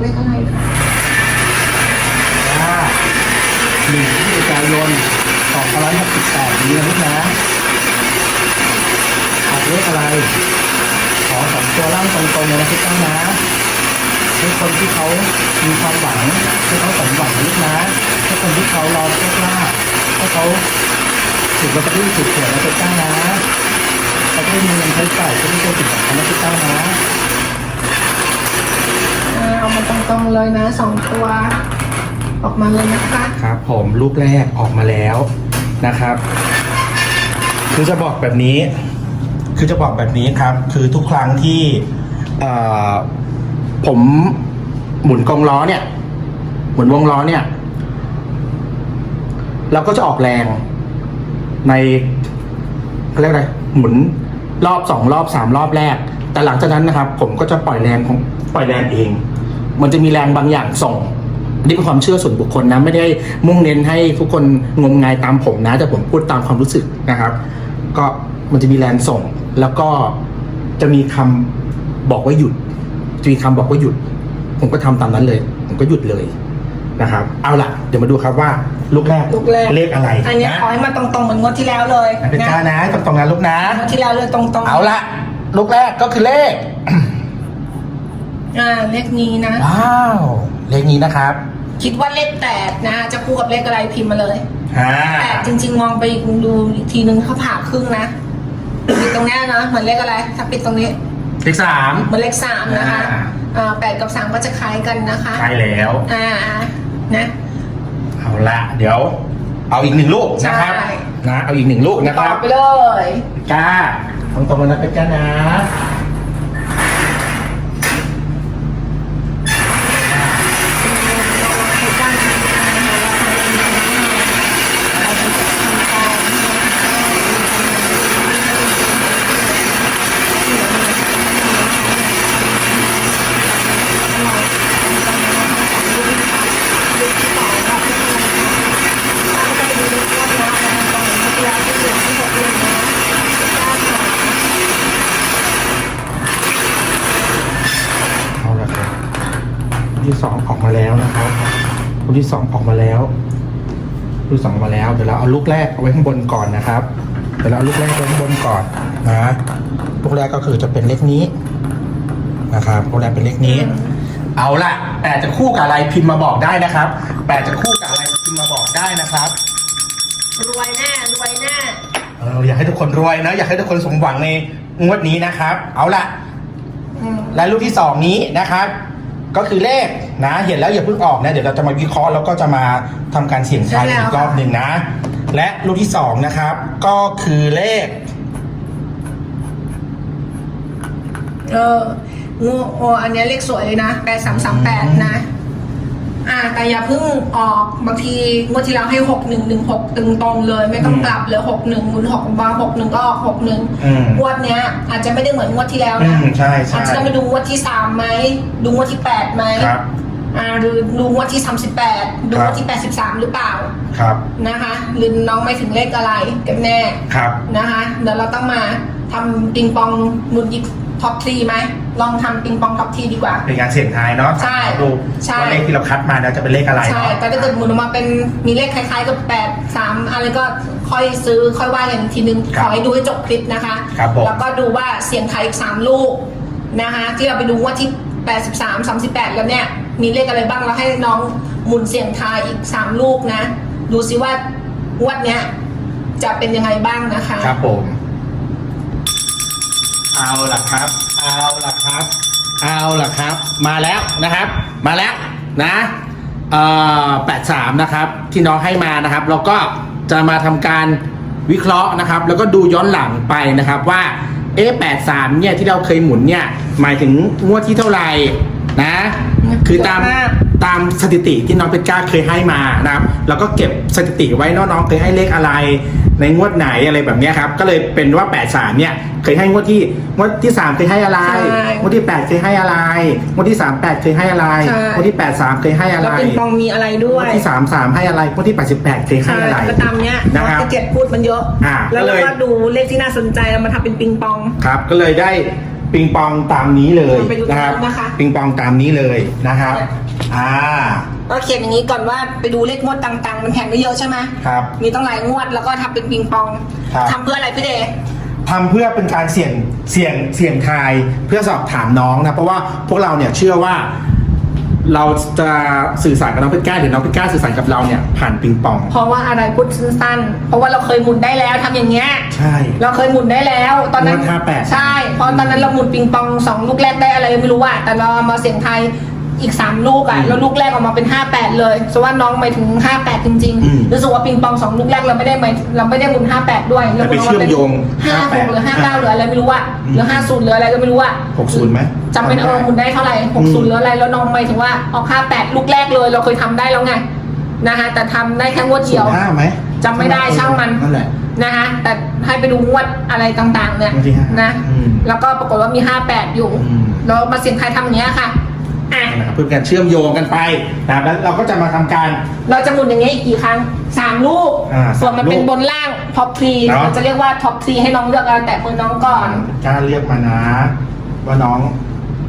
เลขอะไรคะว่าหนึ่งพฤศจิกายนสองพันร้อยหกสิบแปดนี้นะลูกนะออกเลขอะไร ขอสองตัวล่างตรงๆเลยนะพี่ตั้งนะให้คนที่เขามีความหวังให้เขาสมหวังนะลูกนะให้คนที่เขารอโชคลาภให้เขาถูกลอตเตอรี่ถูกหวยนะพี่ตั้งนะเขาจะได้มีเงินใช้จ่ายจะได้เป็นสิ่งสำคัญนะพี่ตั้งนะ เอามาตรงๆเลยนะสองตัว ออกมาเลยนะคะครับผมลูกแรกออกมาแล้วนะครับ คือจะบอกแบบนี้ คือจะบอกแบบนี้ครับ คือทุกครั้งที่ผมหมุนกงล้อเนี่ย หมุนวงล้อเนี่ย เราก็จะออกแรงในเขาเรียกอะไรหมุนรอบสองรอบสามรอบแรก แต่หลังจากนั้นนะครับ ผมก็จะปล่อยแรงของปล่อยแรงเอง มันจะมีแรงบางอย่างส่งอันนี่เป็นความเชื่อส่วนบุคคลนะไม่ได้มุ่งเน้นให้ทุกคนงมงายตามผมนะ แต่ผมพูดตามความรู้สึกนะครับ ก็มันจะมีแรงส่ง แล้วก็จะมีคำบอกว่าหยุดจะมีคำบอกว่าหยุด ผมก็ทำตามนั้นเลย ผมก็หยุดเลยนะครับ เอาล่ะ เดี๋ยวมาดูครับว่าลูกแรกลูกแรกเลขอะไร อันเนี้ยนะขอให้มันตรงๆเหมือนงวดที่แล้วเลยนะเป็นกล้านะตรงตรงๆนะลูกนะงวดที่แล้วเลยตรงๆเอาละลูกแรกก็คือเลข อ่าเลขนี้นะ ว้าว เลขนี้นะครับคิดว่าเลขแปดนะ จะคู่กับเลขอะไรพิมพ์มาเลยอ่าแปดจริง ๆ มองไปดูอีกทีนึงเขาผ่าครึ่งนะปิดตรงเนี้ยนะเหมือนเลขอะไร ถ้าปิดตรงนี้เลขสาม เหมือนเลขสามนะคะอ่า อ่าแปดกับสามก็จะคล้ายกันนะคะใช่แล้ว อ่าอ่านะ เอาละเดี๋ยว เอาอีกหนึ่งลูกนะครับใช่ นะเอาอีกหนึ่งลูกนะคต่อรับไปเลย กล้าตรงตรงๆนะเป็นกล้านะ ที่สองออกมาแล้วนะครับลูกที่สองออกมาแล้วลูกที่สองออกมาแล้วเดี๋ยวเราเอาลูกแรกเอาไว้ข้างบนก่อนนะครับเดี๋ยวเราเอาลูกแรกไว้ข้างบนก่อนนะลูกแรกก็คือจะเป็นเลขนี้นะครับลูกแรกเป็นเลขนี้ เอาละแปดจะคู่กับอะไรพิมพ์มาบอกได้นะครับแปดจะคู่กับอะไรพิมพ์มาบอกได้นะครับรวยแน่รวยแน่เอออยากให้ทุกคนรวยนะอยากให้ทุกคนสมหวังในงวดนี้นะครับ เอาละอืมและลูกที่สองนี้นะครับ ก็คือเลข นะ เห็นแล้วอย่าเพิ่งออกนะ เดี๋ยวเราจะมาวิเคราะห์แล้วก็จะมาทำการเสี่ยงทายอีกรอบหนึ่งนะ และลูกที่สองนะครับ ก็คือเลข เอองูโออันเนี้ยเลขสวยเลยนะแปดสามสามแปดนะ อ่า แต่อย่าเพิ่งออกบางทีงวดที่แล้วให้หกหนึ่งหนึ่งหกตึงตรงเลย ไม่ต้องอืมกลับเลยหกหนึ่งหมุนหกบาหกหนึ่งก็ออกหกหนึ่งอืมงวดเนี้ย อาจจะไม่ได้เหมือนงวดที่แล้วอืนะมใช่ใช่อาจจะต้องไปดูงวดที่สามไหมดูงวดที่แปดไหมครับ อ่าหรือดูงวดที่สามสิบแปดดูครังบวดที่แปดสิบสามหรือเปล่าครับ นะคะหรือน้องไม่ถึงเลขอะไรกันแน่ครับ นะคะเดี๋ยวเราต้องมาทำปิงปองนุนยิกท็อปทรีไหมลองทำปิงปองท็อปทรีดีกว่า เป็นการเสี่ยงทายเนาะใช่ดูใช่ ว่าเลขที่เราคัดมาแล้วจะเป็นเลขอะไรใช่เนาะแต่ถ้าเกิดหมุนออกมาเป็นมีเลขคล้ายๆกับแปดสามอะไรก็ค่อยซื้อค่อยว่ากันอีกทีนึงครัขบอให้ดูให้จบคลิปนะคะ ครับผม แล้วก็ดูว่าเสียงไทายอีกสามลูกนะคะที่เราไปดูว่าที่ 83 38 แล้วเนี่ย มีเลขอะไรบ้างแล้วให้น้องหมุนเสียงทายอีกสามลูกนะ ดูซิว่างวดเนี้ย จะเป็นยังไงบ้างนะคะ ครับผม เอาล่ะครับ เอาล่ะครับ เอาล่ะครับ มาแล้วนะครับ มาแล้วนะเอ่อแปดสามนะครับ ที่น้องให้มานะครับ แล้วก็จะมาทำการวิเคราะห์นะครับ แล้วก็ดูย้อนหลังไปนะครับว่าเอ๊ะแปดสามเนี่ยที่เราเคยหมุนเนี่ยหมายถึงงวดที่เท่าไหร่ นะ คือตามมากตามสถิติที่น้องเพชรกล้าเคยให้มานะครับ แล้วก็เก็บสถิติไว้เนอะน้องเคยให้เลขอะไร ในงวดไหนอะไรแบบเนี้ยครับ ก็เลยเป็นว่า 8 3 เนี่ย เคยให้งวดที่งวดที่ 3 เคยให้อะไรใช่งวดที่ 8 เคยให้อะไร งวดที่ 3 8 เคยให้อะไรใช่งวดที่ 8 3 เคยให้อะไรแล้วปิงปองมีอะไรด้งววยดที่ 3 3 ให้อะไร งวดที่ 88 เคยให้ใช่อะไรก็ตามเนี้ยนะครับที่เจ็ดพูดมันเยอะอ่าแล้วก็เลเรายก็ดูเลขที่น่าสนใจเรามาทำเป็นปิงปอง ครับ ก็เลยได้ ปปิงปองตามนี้เลยเราไปดูนะครับ นะคะ ปิงปองตามนี้เลยนะครับ อ่า ก็เขียนอย่างนี้ก่อนว่าไปดูเลขงวดต่างๆ มันแข่งได้เยอะใช่ไหมครับ มีต้องหลายงวดแล้วก็ทำเป็นปิงปองครับ ทำเพื่ออะไรพี่เดย์ทำเพื่อเป็นการเสี่ยงเสี่ยงเสี่ยงทายเพื่อสอบถามน้องนะเพราะว่าพวกเราเนี่ยเชื่อว่า เราจะสื่อสารกับน้องเพชรกล้าเดี๋ยวน้องเพชรกล้าสื่อสารกับเราเนี่ยผ่านปิงปอง เพราะว่าอะไรพูดสั้นๆ เพราะว่าเราเคยหมุนได้แล้วทำอย่างเงี้ย ใช่ เราเคยหมุนได้แล้ว ตอนนั้นงวด58 ใช่เพราะตอนนั้นเราหมุนปิงปองสองลูกแรกได้อะไรไม่รู้อะแต่เรามาเสียงไทาย อีกสามลูกอะอืมแล้วลูกแรกออกมาเป็นห้าแปดเลยเพราะว่าน้องไปถึงห้าแปดจริงอืมๆรู้สึกว่าปิงปองสองลูกแรกเราไม่ได้หมายเราไม่ได้หมุนห้าแปดด้วยแต่ไปเชื่อมโยงห้าหก58หรือห้าเก้าหรืออะไรไม่รู้อะอืมหรือห้าศูนย์หรืออะไรก็ไม่รู้อะหกศูนย์ไหมจำเป็นเออหมุนได้เท่าไหร่หกศูนย์หรืออะไรแล้วน้องหมายถึงว่าออกห้าแปดลูกแรกเลยเราเคยทำได้แล้วไงนะคะแต่ทำได้แค่งวดศูเดียนวย์ห้าไหมจำไม่ได้ช่างมัน นั่นแหละ นะคะแต่ให้ไปดูงวดอะไรต่างๆเนี่ยงวดที่ห้านะ อืมแล้วก็ปรากฏว่ามี 58 อยู่ อืม แล้วมาเสียงไทายทำอย่างเงี้ยค่ะ อะ นะครับเพื่อเป็นการเชื่อมโยงกันไปนะครับแล้วเราก็จะมาทำการ เราจะหมุนอย่างเงี้ยอีกกี่ครั้งสามลูก อ่าส่วนมันสามลูกเป็นบนล่างท็อปทรีเนอะ เราจะเรียกว่าท็อปทรีให้น้องเลือกเอาแตะมือน้องก่อนกล้าเรียกมานะ ว่าน้อง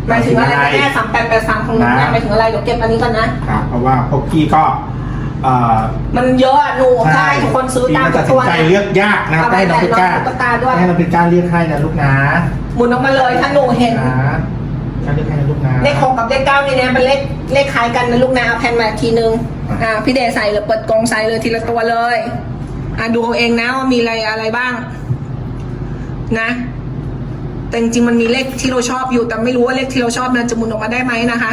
หมายถึงอะไรกันแน่สามแปดแปดสามของน้องนะนะหมายถึงอะไรเดี๋ยวเก็บอันนี้ก่อนนะ ครับเพราะว่าพวกพี่ก็เอ่อมันเยอะอะหนูใช่ทุกคนซื้อตามพี่ก็ตัดสิตันวใจนะ เลือกยากนะเอาได้น้องเพชรกล้าแต่น้องตุ๊กตาด้วย ให้น้องเพชรกล้าเรียกให้นะลูกนะหมุนออกมาเลยถ้าหนูเห็น นะ กล้าเรียกให้นะลูกนะเลขหกกับเลขเก้านี่เนี่ยเป็นเลขเลขคล้ายกันนะลูกนะเอาแผ่นมาอีกทีนึงอะอ่าพี่เดชใส่เลยเปิดกรงใส่เลยทีละตัวเลยอ่าดูเอาเองนะว่ามีอะไรอะไรบ้าง นะ แต่จริงๆมันมีเลขที่เราชอบอยู่แต่ไม่รู้ว่าเลขที่เราชอบนั้นจะหมุนออกมาได้ไหมนะคะ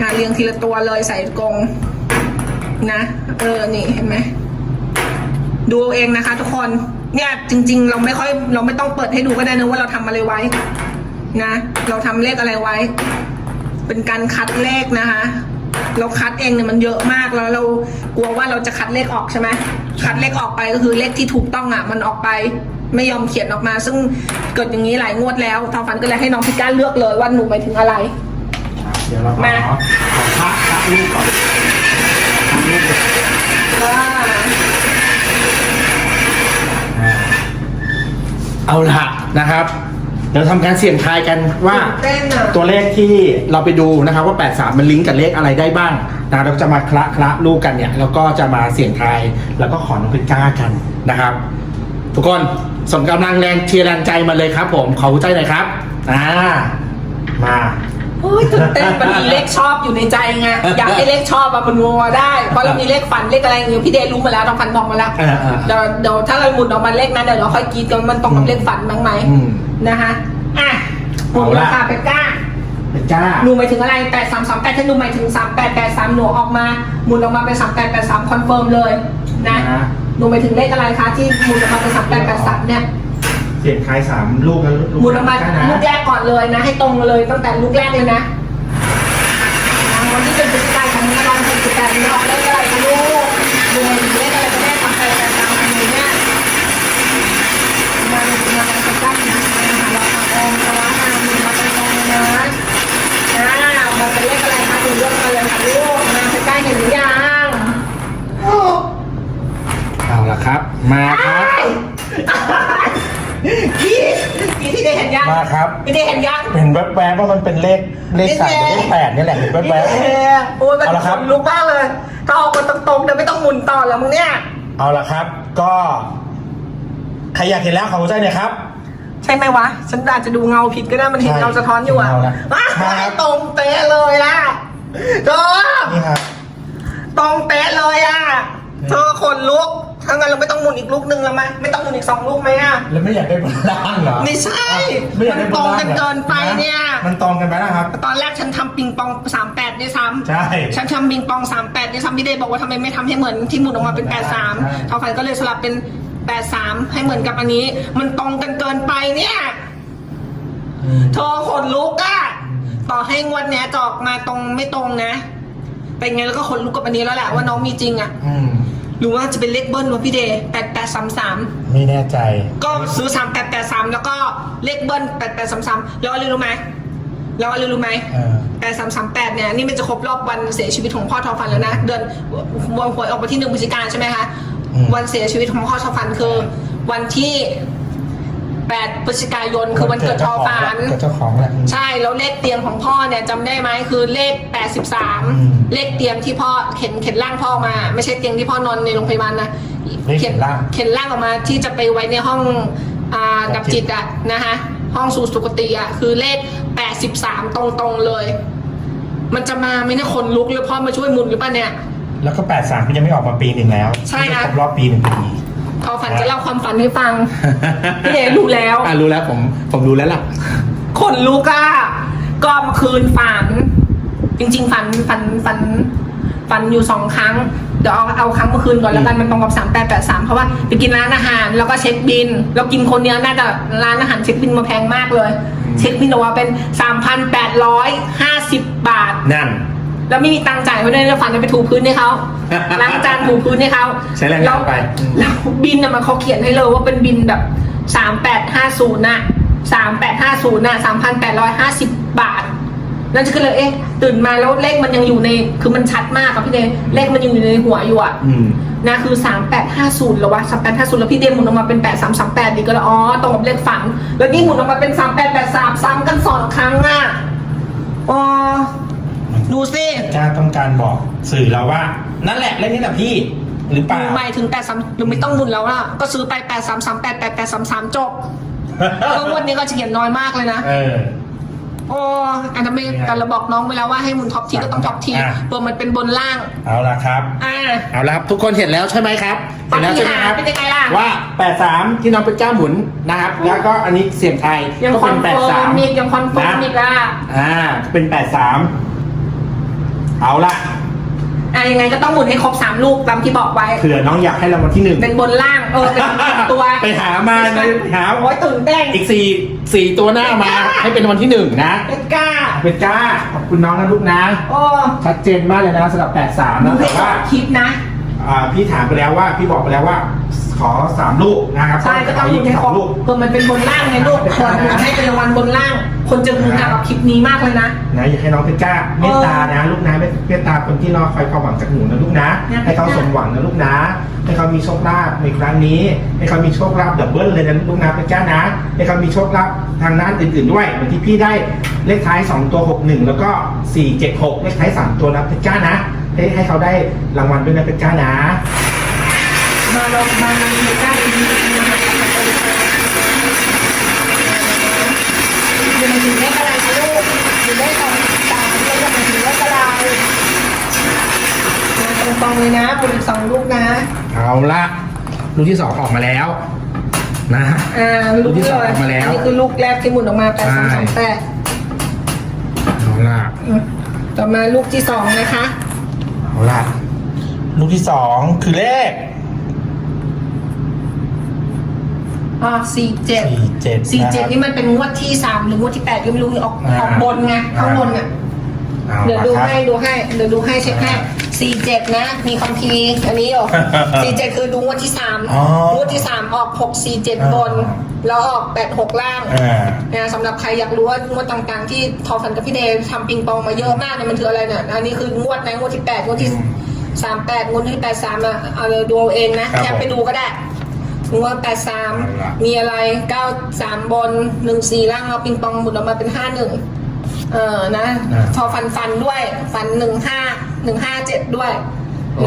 อ่าเรียงทีละตัวเลยใส่กรงนะเออนี่เห็นไหมดูเอาเองนะคะ ทุกคนเนี่ยจริง ๆ เราไม่ค่อยเราไม่ต้องเปิดให้ดูก็ได้นะว่าเราทำอะไรไว้ นะ เราทำเลขอะไรไว้ เป็นการคัดเลขนะคะ เราคัดเองเนี่ยมันเยอะมากแล้วเรากลัวว่าเราจะคัดเลขออกใช่ไหมคัดเลขออกไปก็คือเลขที่ถูกต้องอะ มันออกไปไม่ยอมเขียนออกมา ซึ่งเกิดอย่างนี้หลายงวดแล้วทอฟันก็เลยให้น้องพิก้าเลือกเลยว่าหนูหมายถึงอะไรครับเดี๋ยวเราขอมา ขอพักพักลูกก่อนพักลูกก่อนว่าอ่าเอาละนะครับ เดี๋ยวทำการเสี่ยงทายกันว่า เต้นอะตัวเลขที่เราไปดูนะครับว่า 83 มันลิงก์กับเลขอะไรได้บ้างนะเราก็จะมาคละคละลูกกันเนี่ยแล้วก็จะมาเสี่ยงทายแล้วก็ขอน้องเพชรกล้ากันนะครับ ทุกคนส่งกำลังแรงเชียร์แรงใจมาเลยครับ ผมขอหัวใจหน่อยครับอ่ามา โอ้ยตื่นเต้นมันมีเลขชอบอยู่ในใจไงอยากให้เลขชอบอะมันงัวได้เพราะเรามีเลขฝันเลขอะไรอย่างเงี้ยพี่เดย์รู้มาแล้วทองฟันทองมาแล้วเออเออเดี๋ยวเดี๋ยวถ้าเราหมุนออกมาเลขนั้นเดี๋ยวเราค่อยกรีดกันว่ามันตรงกับเลขฝันบ้างไหมอืมนะคะอะหมุนเอาละราคาไปกล้าเพชรกล้า หนูหมายถึงอะไรแปดสามสามแปดถ้าหนูหมายถึงสามแปดแปดสามหนูออกมา หมุนออกมาเป็นสามแปดแปดสามคอนเฟิร์มเลยนะ นะ หนูหมายถึงเลขอะไรคะที่หมุนออกมาเป็นสามแปดแปดสามเนี่ย เสี่ยงทายสามลูกกันลูกหมุนออกมาล้นะลูกแรกก่อนเลยนะ ให้ตรงเลยตั้งแต่ลูกแรกเลยนะนะวันที่เป็นพฤศจิกายนของมันลองเป็นสิบแปดนี้ออกเลข พี่ได้เห็นยังเห็นแวบๆว่ามันเป็นเลขเลขสามกับเลขแปดนี่แหละเห็นแวบโอ้ยมันเอาละครับขนลุกมากเลยถ้าออกมาตรงๆเดี๋ยวไม่ต้องหมุนต่อแล้วมึงเนี่ย ๆเอาละครับ ก็ใครอยากเห็นแล้วขอหัวใจหน่อยครับ ใช่ไหมวะ ฉันอาจจะดูเงาผิดก็ได้มันเห็นใช่เงาสะท้อนอยู่อะเงาละว้ามาครับ ตรงเป๊ะเลยอะเธอนี่ครับตรงเป๊ะเลยอะเธอขนลุก ถ้างั้นเราไม่ต้องหมุนอีกลูกหนึ่งแล้วไหมไม่ต้องหมุนอีกสองลูกไหมอะแล้วไม่อยากได้บนล่างเหรอไม่ใช่ไม่อยากได้บนล่างมันตรงกันเกินไปเนี่ยมันตรงกันไหมนะครับ ตอนแรกฉันทำปิงปองสามแปดด้วยซ้ำใช่ฉันทำปิงปองสามแปดด้วยซ้ำพี่เดย์บอกว่าทำไมไม่ทำให้เหมือนที่หมุนออกมาเป็นแปดสามใช่เขาฝันก็เลยสลับเป็นแปดสามให้เหมือนกับอันนี้ มันตรงกันเกินไปเนี่ยเธอขนลุกอะต่อให้งวดเนี้ยจะออกมาตรงไม่ตรงนะเป็นไงแล้วก็ขนลุกกับอันนี้แล้วแหละว่าน้องมีจริงอะอืม หรือว่าจะเป็นเลขเบิ้ลวะพี่เดย์แปดแปดสามสามไม่แน่ใจก็ซื้อสามแปดแปดสามแล้วก็เลขเบิ้ลแปดแปดสามสามแล้วอะไรรู้ไหมแล้วอะไรรู้ไหมเออแปดสามสามแปดเนี่ยนี่มันจะครบรอบวันเสียชีวิตของพ่อทอฟันแล้วนะ เดือนวันหวยออกมาที่หนึ่งพฤศจิกายนใช่ไหมคะอืมวันเสียชีวิตของพ่อทอฟันคือ วันที่ แปดพฤศจิกายนคือวันเกิดทอฝัน เกิดเจ้าของแหละ ใช่แล้วเลขเตียงของพ่อเนี่ยจำได้ไหมคือเลข ม83 เลขเตียงที่พ่อเข็นเข็นร่างพ่อมา ไม่ใช่เตียงที่พ่อนอนในโรงพยาบาลนะเลขเข็นร่าง เข็นร่างออกมาที่จะไปไว้ในห้องอ่าดับจิตอะนะคะห้องสู่สุคติอะคือเลข 83 ตรงๆเลย มันจะมาไหม่เนี่ยคนลุกหรือพ่อมาช่วยหมุนหรือเปล่าเนี่ย แล้วก็แปดสามก็ยังไม่ออกมาปีหนึ่งแล้วใช่ครับครบรอบปีหนึ่งพอดี เขาฝันจะเล่าความฝันให้ฟังพี่เดชรู้แล้วอะรู้แล้วผมผมรู้แล้วล่ะขนลุกอะก็เมื่อคืนฝัน จริง ๆ ฝันฝันฝันฝันอยู่สองครั้งเดี๋ยวเอาเอาครั้งเมื่อคืนก่อนแล้วกันมันตรงกับสามแปดแปดสามเพราะว่าไปกินร้านอาหารแล้วก็เช็คบินเรากินคนเดียวน่าจะร้านอาหารเช็คบินมาแพงมากเลยอืมเช็คบินออกมาเป็นสามพันแปดร้อยห้าสิบบาทนั่น แล้วไม่มีตังค์จ่ายเขาด้วยแล้วฝันจะไปถูพื้นให้เขาล้างจานถูพื้นให้เขาใช้แรงงานไปอืมแล้วบินน่ะมันเขาเขียนให้เลยว่าเป็นบินแบบสามแปดห้าศูนย์น่ะสามแปดห้าศูนย์น่ะสามพันแปดร้อยห้าสิบบาทนั่นก็เลยเอ๊ะตื่นมาแล้วเลขมันยังอยู่ใน คือมันชัดมากครับพี่เดชเลขมันยังอยู่ในหัวอยู่อะอืมนะคือสามแปดห้าศูนย์หรอวะสามแปดห้าศูนย์แล้วพี่เดชหมุนออกมาเป็นแปดสามสามแปดดีก็เลยอ๋อตรงกับเลขฝันแล้วนี่หมุนออกมาเป็นสามแปดแปดสามซ้ำกันสองครั้งอะอ๋อ ดูสิจ้าต้องการบอกสื่อเราว่า นั่นแหละเล่นนี่แหละพี่ หรือเปล่าหมายถึงแปดสามหรือไม่ต้องหมุนแล้วล่ะ ก็ซื้อไปแปดสามสามแปดแปดแปดสามสามจบก็งวันนี้ก็จะเขียนน้อยมากเลยนะเออโอ้อันนั้นไม่แต่เราบอกน้องไปแล้วว่าให้หมุนท็อปทีก็ต้องท็อปทีอะเบอร์มันเป็นบนล่าง เอาละครับอ่าเอาละครับ ทุกคนเห็นแล้วใช่ไหมครับ เห็นแล้วใช่ไหมครับเป็นยังไงล่ะว่า83ที่น้องเป็นเจ้าหมุนนะครับ แล้วก็อันนี้เสียงไทยยังก็คอเป็นนเฟิร์ม83อีกยังคอนเฟิร์มอีกล่ะอ่าเป็น83 เอาละอะยังไงก็ต้องหมุนให้ครบสามลูกตามที่บอกไว้ เผื่อน้องอยากให้รางวัลที่หนึ่งเป็นบนล่างเออเป็นตัวไปหามาในหาโอ้ยตื่นเต้นอีกสี่สี่ตัวหน้ามาให้เป็นรางวัลที่หนึ่งนะเป็นกล้าเป็นจ้าขอบคุณน้องนะลูกนะโอ้ชัดเจนมากเลยนะสำหรับ83ดูนะให้แต่จว่าบคลิปนะ อ่าพี่ถามไปแล้วว่าพี่บอกไปแล้วว่า ขอ3ลูกนะครับใช่ก็ต้องหมุนให้ครบลูกเออมันเป็นบนล่างไงลูกควรหมุนให้เป็นรางวัลบนล่าง คนจะรู้กับคลิปนี้มากเลยนะ นะอยากให้น้องเพชรจ้าเมตตานะ ลูกนะเมตตาคนที่รอคอยความหวังจากหนูนะลูกนะเนี่ยให้เขาสมหวังนะลูกนะให้เขามีโชคลาภในครั้งนี้ ให้เขามีโชคลาภดับเบิลเลยนะลูกนะเพชรจ้านะให้เขามีโชคลาภทางด้านอื่นๆด้วยเหมือนที่พี่ได้เลขท้าย 2 ตัว 61 แล้วก็ 476 เลขท้าย 3 ตัวนะเพชรจ้านะ ให้ให้เขาได้รางวัลด้วยนะเพชรจ้านะมาลงมาอยู่ใกล้ทีนี้อยู่ในถึงเลขอะไรคะลูกอยู่เลขสองสามเลขมาถึงเลขอะไรมาตรงๆเลยนะหมุนอีกสองลูกนะ เอาละลูกที่สองออกมาแล้วนะอ่าลูกลูกที่ที่สองออกมาแล้วอันนี้คือลูกแรกที่หมุนออกมาแปดสามสามแปดเอาละอืมต่อมาลูกที่สองนะคะ เอาละลูกที่สองคือเลขอ๋อสี่เจ็ดสี่เจ็ดสี่เจ็ดนะครับนี่มันเป็นงวดที่สามหรืองวดที่แปดก็ไม่รู้ออกอ่าออกบนไงข้างบนอะเอาเดี๋ยวละดูครับ ให้ดูให้เดี๋ยวดูให้เช็คให้สี่เจ็ดนะ มีคอมพีร์อันนี้อยู่สี่เจ็ดคือดูงวดที่สามอ๋องวดที่สามออกหกสี่เจ็ดอ่าบนแล้วออกแปดหกล่างอ่า นะสำหรับใครอยากรู้ว่างวดต่างๆ ที่ทอฟันกับพี่เดย์ทำปิงปองมาเยอะมากเนี่ยมันคืออะไรเนี่ยอันนี้คืองวดนะงวดที่แปดงวดที่อืมสามแปดงวดที่แปดสามอะเอาเลยดูเอาเองนะครับแคปไปผมดูก็ได้งวดแปดสามเอาล่ะ มีอะไรเก้าสามบนหนึ่งสี่ล่างเอาปิงปองหมุนออกมาเป็นห้าหนึ่ง เออนะอ่า พอฟันฟันด้วย ฟันหนึ่งห้าหนึ่งห้าเจ็ดด้วย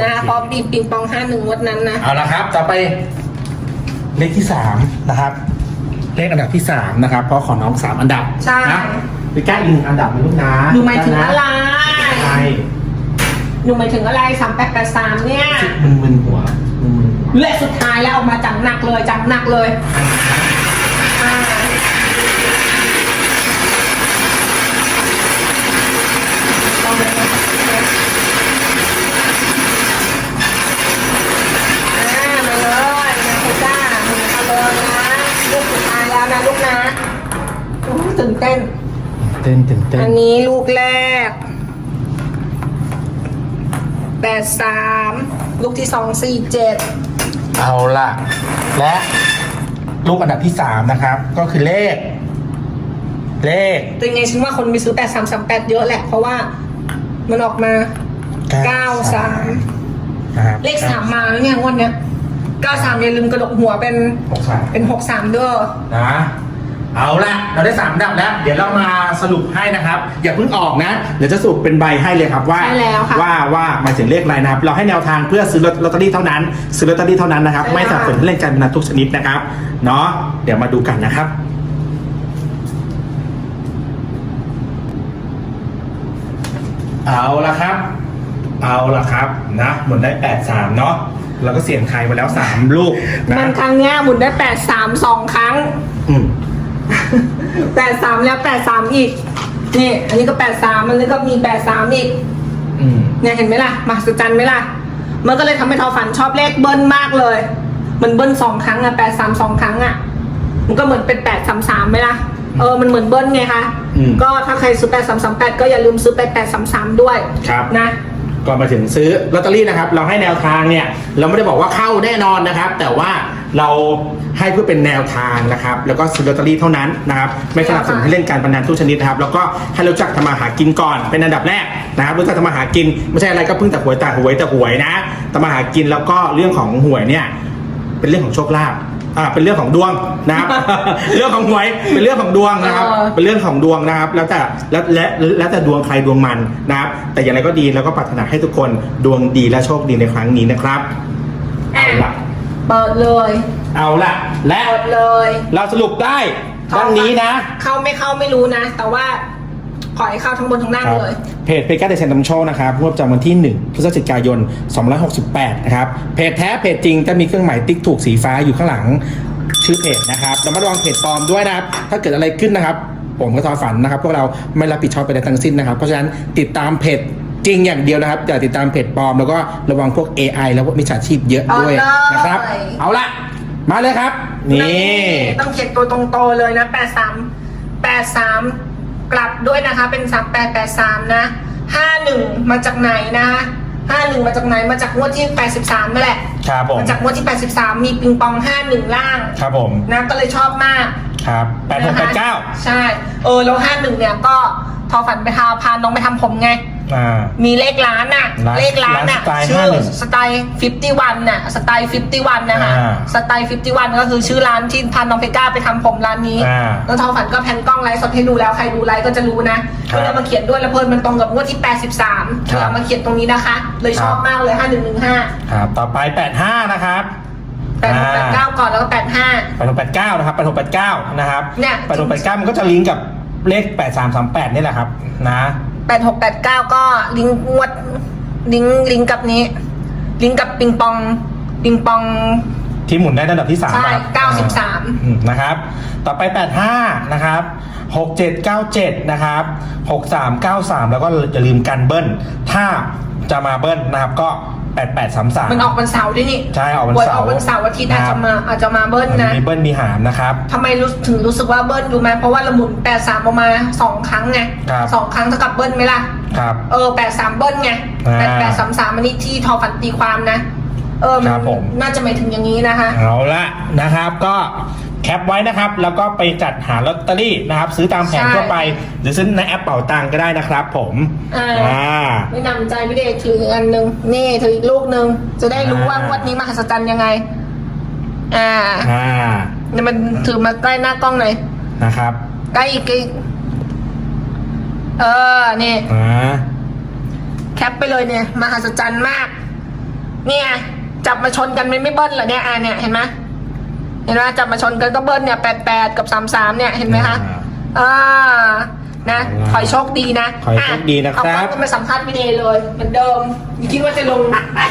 นะโอเคพอปีปิงปองห้าหนึ่งวันนั้นนะ เอาละครับ ต่อไปเลขที่สามนะครับ เลขอันดับที่สามนะครับ เพราะของน้องสามอันดับใช่ นะไปกล้าอีกหนึ่งอันดับนะลูกนะหนูหมายถึงอะไรใช่หนูหมายถึงอะไรสามแปดแปดสามเนี่ย มึนมึนๆหัวมึนมึนๆหัวเลขสุดท้ายแล้วออกมาจังหนักเลยจังหนักเลยอ่าลองดูนะอ่ามาเลยนะคุณจ้ามาเลยนะเลขสุดท้ายแล้วนะลูกนะโอ้ย ตื่นเต้น เต้นตื่นเต้นอันนี้ลูกแรกแปดสามลูกที่สองสี่เจ็ดเอาล่ะ และลูกอันดับที่สามนะครับ ก็คือเลข เลขแต่ยังไงฉันว่าคนไปซื้อแปดสามสามแปดเยอะแหละ เพราะว่ามันออกมาเก้าสามนะครับเลขสามมาแล้วเนี่ยงวันเนี้ย93อย่าลืมกระดกหัวเป็นหกสามเป็น63ด้วยนะ เอาละเราได้สามอันดับแล้ว เดี๋ยวเรามาสรุปให้นะครับ อย่าเพิ่งออกนะ เดี๋ยวจะสรุปเป็นใบให้เลยครับว่าใช่แล้วค่ะว่าว่าหมายถึงเลขอะไรนะครับ เราให้แนวทางเพื่อซื้อลอตเตอรี่เท่านั้น ซื้อลอตเตอรี่เท่านั้นนะครับ ใช่แล้วไม่สนับสนุนให้เล่นการพนันทุกชนิดนะครับ เนาะเดี๋ยวมาดูกันนะครับ เอาละครับ เอาละครับนะหมุนได้แปดสามเนาะเราก็เสี่ยงทายไปแล้วสามลูกนะมันครั้งเนี้ยหมุนได้83 2ครั้ง อืม 83แล้ว83อีก นี่ อันนี้ก็83มันนี้ก็มี83อีก อืม เนี่ยเห็นไหมล่ะมหัศจรรย์ไหมล่ะ มันก็เลยทำให้ทอฝันชอบเลขเบิ้ลมากเลย มันเบิ้ลสองครั้งอะแปดสามสองครั้งอะมันก็เหมือนเป็นแปดสามสามไหมล่ะ เออ มันเหมือนเบิ้ลไงคะ อืม ก็ถ้าใครซื้อแปดสามสามแปดก็อย่าลืมซื้อแปดแปดสามสามด้วยครับ นะ ก่อนมาถึงซื้อลอตเตอรี่นะครับ เราให้แนวทางเนี่ย เราไม่ได้บอกว่าเข้าแน่นอนนะครับ แต่ว่า เราให้เพื่อเป็นแนวทางนะครับ แล้วก็ซื้อลอตเตอรี่เท่านั้นนะครับ ไม่สนับสนุนให้เล่นการพนันทุกชนิดนะครับ แล้วก็ให้รู้จักทำมาหากินก่อนเป็นอันดับแรกนะครับ รู้จักทำมาหากิน ไม่ใช่อะไรก็พึ่งแต่หวยแต่หวยแต่หวยนะทำมาหากินแล้วก็เรื่องของหวยเนี่ย เป็นเรื่องของโชคลาภอ่าเป็นเรื่องของดวงนะครับ เรื่องของหวยเป็นเรื่องของดวงนะครับ เออ เป็นเรื่องของดวงนะครับ แล้วแต่แล้วและแล้วแต่ดวงใครดวงมันนะครับ แต่อย่างไรก็ดีแล้วก็ปรารถนาให้ทุกคนดวงดีและโชคดีในครั้งนี้นะครับเอาละ เปิดเลยเอาละและเปิดเลย เราสรุปได้ดังนี้นะ เข้าไม่เข้าไม่รู้นะ แต่ว่าขอให้เข้าทั้งบนทั้งล่างครับเลย เพจเพจการเดชนตำโชคนะครับงวดประจำวันที่ 1 พฤศจิกายน2568 นะครับ เพจแท้เพจจริงจะมีเครื่องหมายติ๊กถูกสีฟ้าอยู่ข้างหลังชื่อเพจนะครับระมัดระวังเพจปลอมด้วยนะครับ ถ้าเกิดอะไรขึ้นนะครับ ผมก็ทอฝันนะครับ พวกเราไม่รับผิดชอบไปใดทั้งสิ้นนะครับ เพราะฉะนั้นติดตามเพจ จริงอย่างเดียวนะครับอย่าติดตามเพจปลอม แล้วก็ระวังพวก AI แล้วพวกมิจฉาชีพเยอะด้วยนะครับ เอาเลย เอาละมาเลยครับ นี่ต้องเขียนตัวตรงโตเลยนะแปดสามแปดสามกลับด้วยนะคะ เป็นสามแปดแปดสามนะห้าหนึ่งมาจากไหนนะคะห้าหนึ่งมาจากไหนมาจากงวดที่แปดสิบสามนั่นแหละครับผมมาจากงวดที่แปดสิบสามมีปิงปองห้าหนึ่งล่างครับผมนะก็เลยชอบมากครับแปดหกแปดเก้าใช่ เออแล้วห้าหนึ่งเนี่ยก็ทอฝันไปทาพาน้องไปทำผมไง อ่า มีเลขร้านน่ะ ร้านเลขร้านน่ะร้านสไตล์ชื่อ51สไตล์51น่ะสไตล์51นะคะอ่าสไตล์51ก็คือชื่อร้านที่พาน้องเพก้าไปทำผมร้านนี้อ่าแล้วทอฝันก็แพนกล้องไลฟ์สดให้ดูแล้วใครดูไลฟ์ก็จะรู้นะครับก็เลยมาเขียนด้วยแล้วเพิ่นมันตรงกับงวดที่ 83ครับเลยเอามาเขียนตรงนี้นะคะ เลยชอบครับ มากเลย 5115 ครับต่อไป85นะครับ8689 ก่อนแล้วก็ 85 8689นะครับ8689นะครับเนี่ย8689มันก็จะลิงก์กับเลข8338นี่แหละครับนะ 8689ก็ลิงก์งวด ลิงก์ลิงก์กับนี้ ลิงก์กับปิงปอง ปิงปอง ที่หมุนได้ระดับที่3ใช่ครับ93อืมนะครับ ต่อไป85นะครับ6797นะครับ6393แล้วก็อย่าลืมกันเบิ้ลถ้าจะมาเบิ้ลนะครับก็ 8833มันออกวันเสาร์ด้วยนี่ใช่ออกวันหวยเสาอร์อกวันเสาร์อาทิตย์อาจครัจะบมาอาจจะมาเบิ้ลนะมีเบิ้ลมีหามนะครับทำไมรู้ถึงรู้สึกว่าเบิ้ลรู้ไหมเพราะว่าเราหมุนแปดสามออกมาสองครั้งไงครับสองครั้งเท่ากับเบิ้ลไหมล่ะครับเออแปดสามเบิ้ลไงอ่าแปดแปดสามสามอันนี้ที่ทอฝันตีความนะ เออครับผมน่าจะหมายถึงอย่างนี้นะคะ เอาละนะครับก็ แคปไว้นะครับ แล้วก็ไปจัดหาลอตเตอรี่นะครับ ซื้อตามแผงใช่ทั่วไป หรือซื้อในแอปเป่าตังก็ได้นะครับผมอ่า อ่า ไม่นำใจพี่เดชถืออันหนึ่งนี่ถืออีกลูกหนึ่งจะได้รู้ว่าอ่างงวดนี้มหัศจรรย์ยังไง อ่าอ่า เนี่ยมันถือมาใกล้หน้ากล้องหน่อยนะครับ ใกล้อีกอีกเออนี่ อ่า แคปไปเลยเนี่ยมหัศจรรย์มาก เนี่ยจับมาชนกันมันไม่เบิ้ลเหรอเนี่ยอะเนี่ยเห็นไหม เห็นไหมจับมาชนกันก็เบิ้ลเนี่ยแปดแปดกับสามสามเนี่ยเห็นไหมคะอ่านะขอให้โชคดีนะขอให้โชคดีนะครับเอากล้องมาสัมภาษณ์พี่เดย์เลยเหมือนเดิมคิดว่าจะลง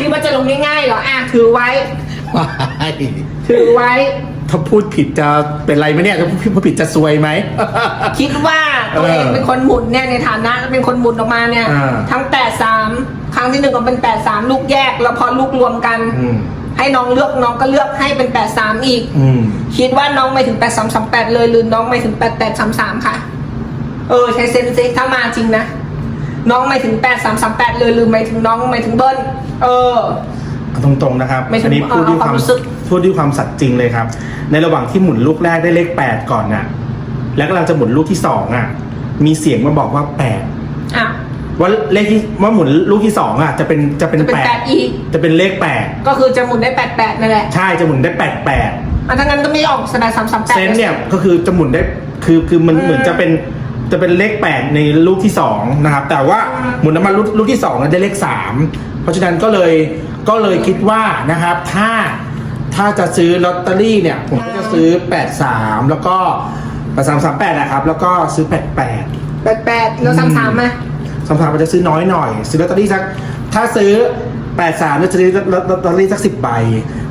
คิดว่าจะลงง่ายๆเหรออะถือไว้ถือไว้ถ้าพูดผิดจะเป็นไรไหมเนี่ยถ้าพูดผิดจะซวยไหมคิดว่าตัวเองเป็นคนหมุนเนี่ยในฐานะเป็นคนหมุนออกมาเนี่ยอ่าทั้งแปดสามครั้งที่หนึ่งก็เป็นแปดสามลูกแยก แล้วพอลูกรวมกันอืม ให้น้องเลือกน้องก็เลือกให้เป็นแปดสามอีก อืม คิดว่าน้องไม่ถึงแปดสามสามแปดเลยหรือน้องไม่ถึงแปดแปดสามสามค่ะ เออ ใช้เซนซิถ้ามาจริงนะ น้องไม่ถึงแปดสามสามแปดเลยหรือไม่ถึงน้องไม่ถึงเบิ้ลเออตรงๆนะครับไม่ถึงอันนี้พูดด้วยความเอาความรู้สึก พูดด้วยความสัตย์จริงเลยครับ ในระหว่างที่หมุนลูกแรกได้เลขแปดก่อนน่ะ แล้วกำลังจะหมุนลูกที่สองอะ มีเสียงมาบอกว่าแปดอะ ว่าเลขที่ว่าหมุนลูกที่สองอะจะเป็นจะเป็นจะเป็นแปแปดดอีก จะเป็นเลขแปดก็คือจะหมุนได้แปดแปดนั่นแหละใช่จะหมุนได้แปดแปดอันทั้งนั้นก็ไม่ออกสบายสามสามแปด เซนส์เนี่ยก็คือจะหมุนได้คือคือมันอืมเหมือนจะเป็นจะเป็นเลขแปดในลูกที่สองนะครับ แต่ว่าอืมหมุนน้ำมันลูกลูกที่สองนั้นได้เลขสามเพราะฉะนั้นก็เลยก็เลยคิดว่านะครับ ถ้าถ้าจะซื้อลอตเตอรี่เนี่ย ผมก็จะซื้อแปดสามแล้วก็แปดสามสามแปดนะครับ แล้วก็ซื้อแปดแปดแปดแปดแล้วสามสามไหม สำคัญมันจะซื้อน้อยหน่อย ซื้อลอตเตอรี่สัก ถ้าซื้อ 83จะซื้อลอตเตอรี่สัก 10 ใบ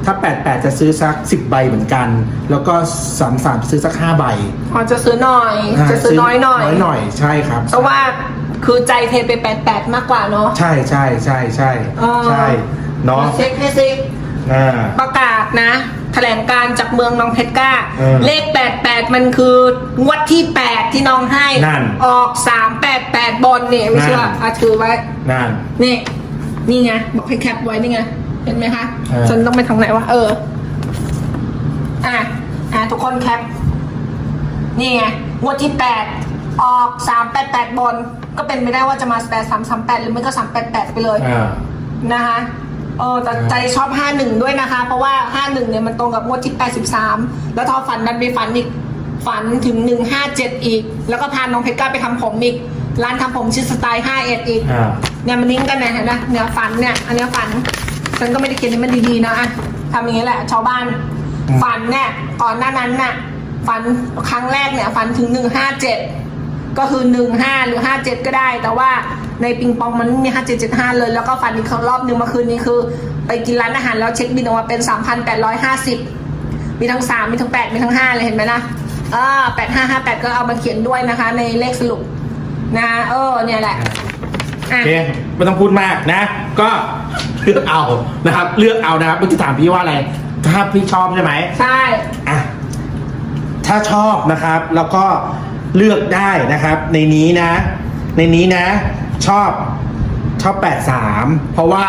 ถ้า 88 จะซื้อสัก 10 ใบเหมือนกัน แล้วก็ 33จะซื้อสัก 5 ใบอ๋อจะซื้อหน่อย จะซื้อน้อยหน่อยน้อยหน่อยใช่ครับเพราะว่าคือใจเทไปแปดแปดมากกว่าเนาะใช่ใช่ใช่ใช่อ๋อใช่เนาะเช็คให้ซิอ่าประกาศนะ แถลงการจากเมืองน้องเพชรกล้า เออเลข 88 มันคืองวดที่ 8 ที่น้องให้นั่นออก 388บนเนี่ยไม่เชื่อนั่น อาถือไว้ นั่น นี่ นี่ไง บอกให้แคปไว้นี่ไง เห็นไหมคะเออ ฉันต้องไปทางไหนวะ เออ อะ อะ ทุกคนแคป นี่ไงงวดที่8ออก388บน ก็เป็นไม่ได้ว่าจะมา8 3 3 8หรือไม่ก็388ไปเลย อ่า นะคะ เออแต่ใจชอบ 51 ด้วยนะคะ เพราะว่า 51 เนี่ยมันตรงกับงวดที่ 83 แล้วทอฝันดันไปฝันอีก ฝันถึง 157 อีก แล้วก็พาน้องเพชรกล้าไปทำผมอีก ร้านทำผมชื่อสไตล์51อีก อ่า เนี่ยมันลิงก์กันนะเห็นไหมเนี่ยฝันเนี่ย อันเนี้ยฝัน ฉันก็ไม่ได้เขียนให้มันดีๆนะอะทำอย่างนี้แหละชาวบ้าน อืม ฝันเนี่ยก่อนหน้านั้นน่ะ ฝันครั้งแรกเนี่ย ฝันถึง 157 ก็คือ 15 หรือ 57 ก็ได้ แต่ว่าในปิงปองมันไม่มี5775 เลย แล้วก็ฝันอีกครั้งรอบหนึ่งเมื่อคืนนี้คือ ไปกินร้านอาหารแล้วเช็คบินออกมาเป็น 3,850 มีทั้ง 3 มีทั้ง 8 มีทั้ง 5 เลยเห็นไหมนะอ่า8558 ก็เอามาเขียนด้วยนะคะ ในเลขสรุปนะเออเนี่ยแหละโออะเคไม่ต้องพูดมากนะ ก็เลือกเอานะครับ เลือกเอานะครับเมื่อกี้ถามพี่ว่าอะไร ถ้าพี่ชอบใช่ไหมใช่อะถ้าชอบนะครับแล้วก็ เลือกได้นะครับ ในนี้นะ ในนี้นะ ชอบชอบ 83 เพราะว่า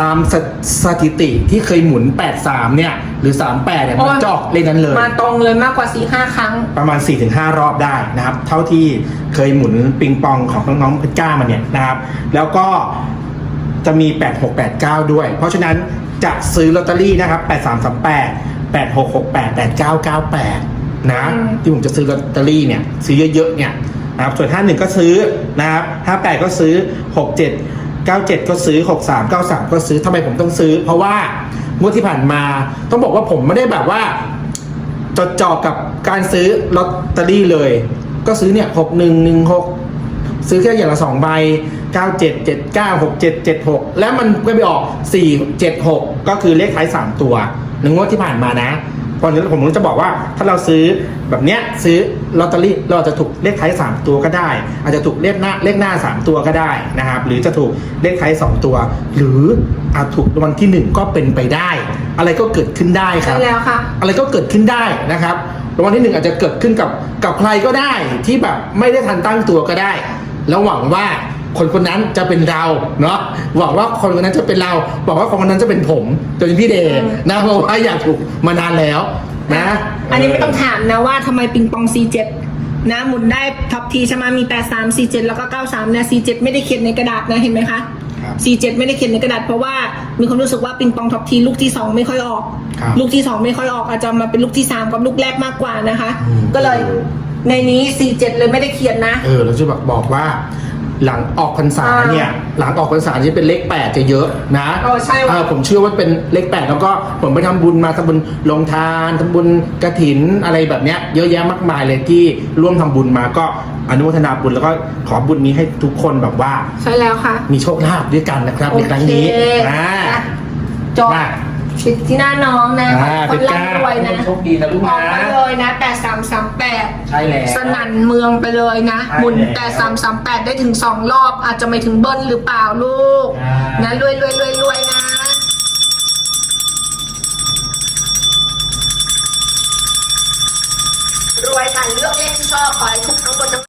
ตามสสถิติที่เคยหมุน 83 เนี่ย หรือ 38 เนี่ย มันจะออกเลขนั้นเลย มาตรงเลยมากกว่า4ี่ห้าครั้ง ประมาณ 4-5 รอบได้นะครับ เท่าที่เคยหมุนปิงปองของน้องๆเพชรก้ามาเนี่ยนะครับ แล้วก็จะมี 8689 ด้วย เพราะฉะนั้นจะซื้อลอตเตอรี่นะครับ 8338 8668 8998 นะอืมที่ผมจะซื้อลอตเตอรี่เนี่ยซื้อเยอะๆเนี่ยนะครับส่วน 51 ก็ซื้อนะครับ58 ก็ซื้อ 67 97 ก็ซื้อ 63 93 ก็ซื้อทำไมผมต้องซื้อ เพราะว่างวดที่ผ่านมาต้องบอกว่าผมไม่ได้แบบว่าจดจ่อกับการซื้อลอตเตอรี่เลย ก็ซื้อเนี่ยหกหนึ่งหนึ่งหกซื้อแค่อย่างละสองใบเก้าเจ็ดเจ็ดเก้าหกเจ็ดเจ็ดหกแล้วมันก็ไปออกสี่เจ็ดหกก็คือเลขท้ายสามตัวในงวดที่ผ่านมานะ เพราะฉะนั้นผมจะบอกว่าถ้าเราซื้อแบบเนี้ยซื้อลอตเตอรี่เราอาจจะถูกเลขท้ายสามตัวก็ได้ อาจจะถูกเลขหน้าเลขหน้าสามตัวก็ได้นะครับ หรือจะถูกเลขท้ายสองตัว หรืออาจถูกรางวัลที่หนึ่งก็เป็นไปได้ อะไรก็เกิดขึ้นได้คใช่รับแล้วค่ะอะไรก็เกิดขึ้นได้นะครับรางวัลที่หนึ่งอาจจะเกิดขึ้นกับกับใครก็ได้ที่แบบไม่ได้ทันตั้งตัวก็ได้ แล้วหวังว่า คนคนนั้นจะเป็นเราเนาะหวังว่าคนคนนั้นจะเป็นเราหวังว่าคนคนนั้นจะเป็นผมจะเป็นพี่เดย์นะเพราะว่าอยากถูกมานานแล้วนะ อันนี้ไม่ต้องถามนะว่าทำไมปิงปอง C7 นะหมุนได้ท็อปทีใช่ไหมมี 83 C7 แล้วก็ 93เนี่ย C7 ไม่ได้เขียนในกระดาษนะเห็นไหมคะครับ C7 ไม่ได้เขียนในกระดาษเพราะว่ามีความรู้สึกว่าปิงปองท็อปทีลูกที่ 2 ไม่ค่อยออกครับลูกที่ 2 ไม่ค่อยออกอาจจะมาเป็นลูกที่ 3 กับลูกแรกมากกว่านะคะอืมก็เลยในนี้ C7 เลยไม่ได้เขียนนะ เออเราจะบอกบอกว่า หลังออกพรรษาอ่าเนี่ยหลังออกพรรษาจะเป็นเลขแปดจะเยอะนะเออใช่ว่ะเออผมเชื่อว่าเป็นเลขแปดแล้วก็ผมไปทำบุญมาทำบุญลงทานทำบุญกระถินอะไรแบบเนี้ยเยอะแยะมากมายเลยที่ร่วมทำบุญมาก็อนุโมทนาบุญแล้วก็ขอบุญนี้ให้ทุกคนแบบว่า ใช่แล้วค่ะมีโชคลาภด้วยกันนะครับในครั้งนี้โอเคอ่า อะจบ มา ปิดที่หน้าน้องนะคนร่ำรวยนะโชคดีนะลูกอนะอกไปเลยนะแปดสามสามแปดใช่แล้ว สนั่นเมืองไปเลยนะ ใช่หมุนแปดสามสามแปดได้ถึงสองรอบ อาจจะไม่ถึงเบิ้ลหรือเปล่าลูกอ่านะรวยรวยรวยรวยนะรวยค่ะเลือกเล่นชอบขอให้ทุกทั้งบนทั้ง